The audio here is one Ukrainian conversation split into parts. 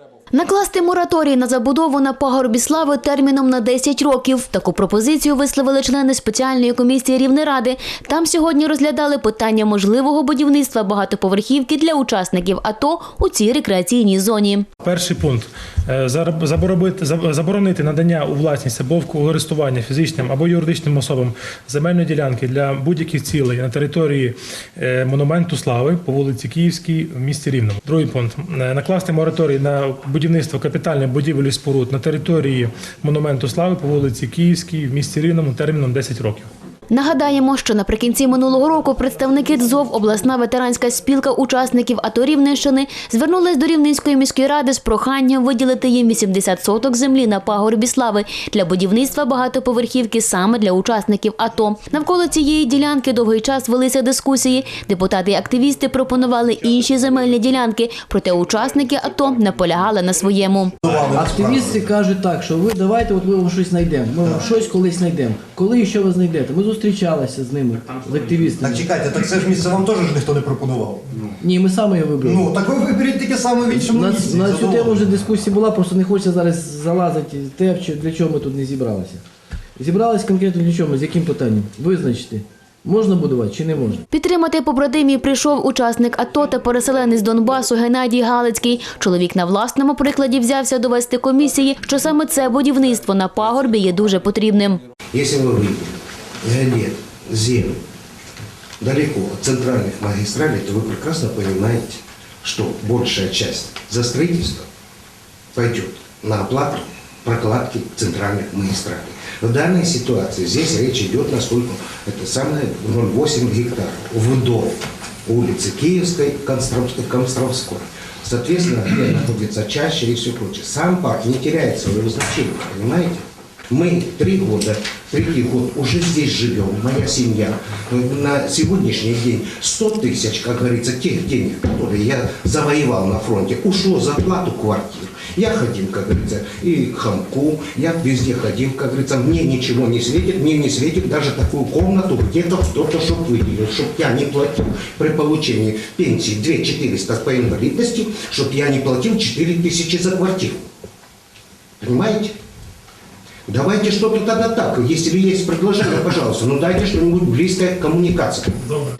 треба Накласти мораторій на забудову на пагорбі слави терміном на 10 років. Таку пропозицію висловили члени спеціальної комісії Рівнеради. Там сьогодні розглядали питання можливого будівництва багатоповерхівки для учасників АТО у цій рекреаційній зоні. Перший пункт Е, заборонити надання у власність або в користування фізичним або юридичним особам земельної ділянки для будь-яких цілей на території е, монументу слави по вулиці Київській в місті Рівному. Другий пункт Е, накласти мораторій на будівництво капітальних будівель і споруд на території монументу слави по вулиці Київській в місті Рівному терміном 10 років. Нагадаємо, що наприкінці минулого року представники ДЗОВ обласна ветеранська спілка учасників АТО Рівненщини звернулись до Рівненської міської ради з проханням виділити їм 80 соток землі на пагорбі слави для будівництва багатоповерхівки саме для учасників АТО. Навколо цієї ділянки довгий час велися дискусії. Депутати і активісти пропонували інші земельні ділянки, проте учасники АТО наполягали на своєму. Активісти кажуть так, що ви давайте, от ми вам щось знайдемо. Ми вам щось колись знайдемо. Коли і що ви знайдете? Ми зустрічалися з ними, з активістами. Так чекайте, так це ж місце вам теж ж ніхто не пропонував. Ні, ми самі його вибрали. Ну так ви виберіть таке саме в іншому на, місці. на цю задоволення. тему вже дискусія була, просто не хочеться зараз залазити те, в для чого ми тут не зібралися. Зібрались конкретно для чого, з яким питанням? Визначити, можна будувати чи не можна. Підтримати побратимів прийшов учасник АТО та переселенець Донбасу Геннадій Галицький. Чоловік на власному прикладі взявся довести комісії, що саме це будівництво на пагорбі є дуже потрібним. Если вы выйдете лет, землю далеко от центральных магистралей, то вы прекрасно понимаете, что большая часть за строительство пойдет на оплату прокладки центральных магистралей. В данной ситуации здесь речь идет насколько это самое 0,8 гектаров вдоль улицы Киевской, Констровской. Соответственно, где находится чаще и все прочее. Сам парк не теряет своего значения, понимаете? Мы три года, третий год уже здесь живем, моя семья. На сегодняшний день 100 тысяч, как говорится, тех денег, которые я завоевал на фронте, ушло за плату квартир. Я ходил, как говорится, и к хамку, я везде ходил, как говорится, мне ничего не светит, мне не светит даже такую комнату где-то кто-то, чтобы выделил, чтобы я не платил при получении пенсии 2 400 по инвалидности, чтобы я не платил 4 тысячи за квартиру. Понимаете? Давайте что-то тогда так. Если есть предложение, пожалуйста, ну дайте что-нибудь близкое к коммуникации.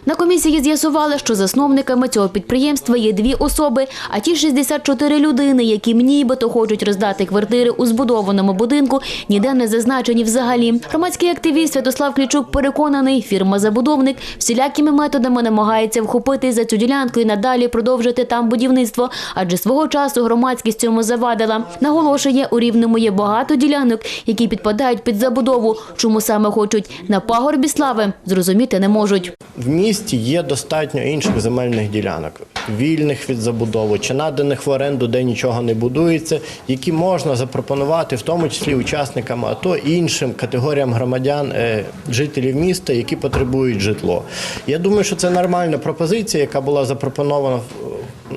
На комісії з'ясували, що засновниками цього підприємства є дві особи, а ті 64 людини, які нібито хочуть роздати квартири у збудованому будинку, ніде не зазначені взагалі. Громадський активіст Святослав Клічук переконаний, фірма-забудовник всілякими методами намагається вхопити за цю ділянку і надалі продовжити там будівництво, адже свого часу громадськість цьому завадила. Наголошує, у Рівному є багато ділянок, які підпадають під забудову. Чому саме хочуть на пагорбі слави, зрозуміти не можуть. В місті є достатньо інших земельних ділянок, вільних від забудови чи наданих в оренду, де нічого не будується, які можна запропонувати, в тому числі учасникам АТО іншим категоріям громадян, е, жителів міста, які потребують житло. Я думаю, що це нормальна пропозиція, яка була запропонована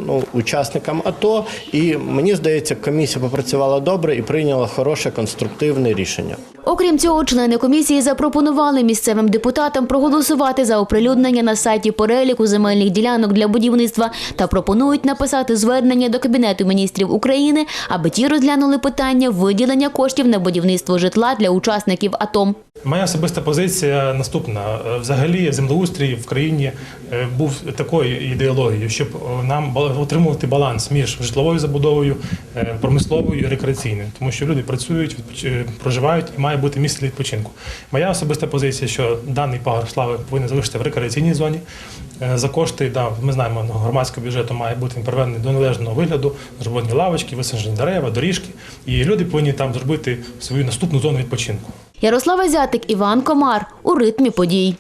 ну, учасникам АТО, і мені здається, комісія попрацювала добре і прийняла хороше конструктивне рішення. Окрім цього, члени комісії запропонували місцевим депутатам проголосувати за оприлюднення на сайті переліку земельних ділянок для будівництва та пропонують написати звернення до Кабінету міністрів України, аби ті розглянули питання виділення коштів на будівництво житла для учасників АТО. Моя особиста позиція наступна. Взагалі, землеустрій в країні е, був такою ідеологією, щоб е, нам отримувати баланс між житловою забудовою, е, промисловою і рекреаційною, тому що люди працюють, проживають і має бути місце для відпочинку. Моя особиста позиція, що даний пагорб слави повинен залишитися в рекреаційній зоні. Е, За кошти, да, ми знаємо, ну, громадського бюджету має бути приведений до належного вигляду, зроблені лавочки, висаджені дерева, доріжки, і люди повинні там зробити свою наступну зону відпочинку. Ярослава Зятик, Іван Комар у ритмі подій.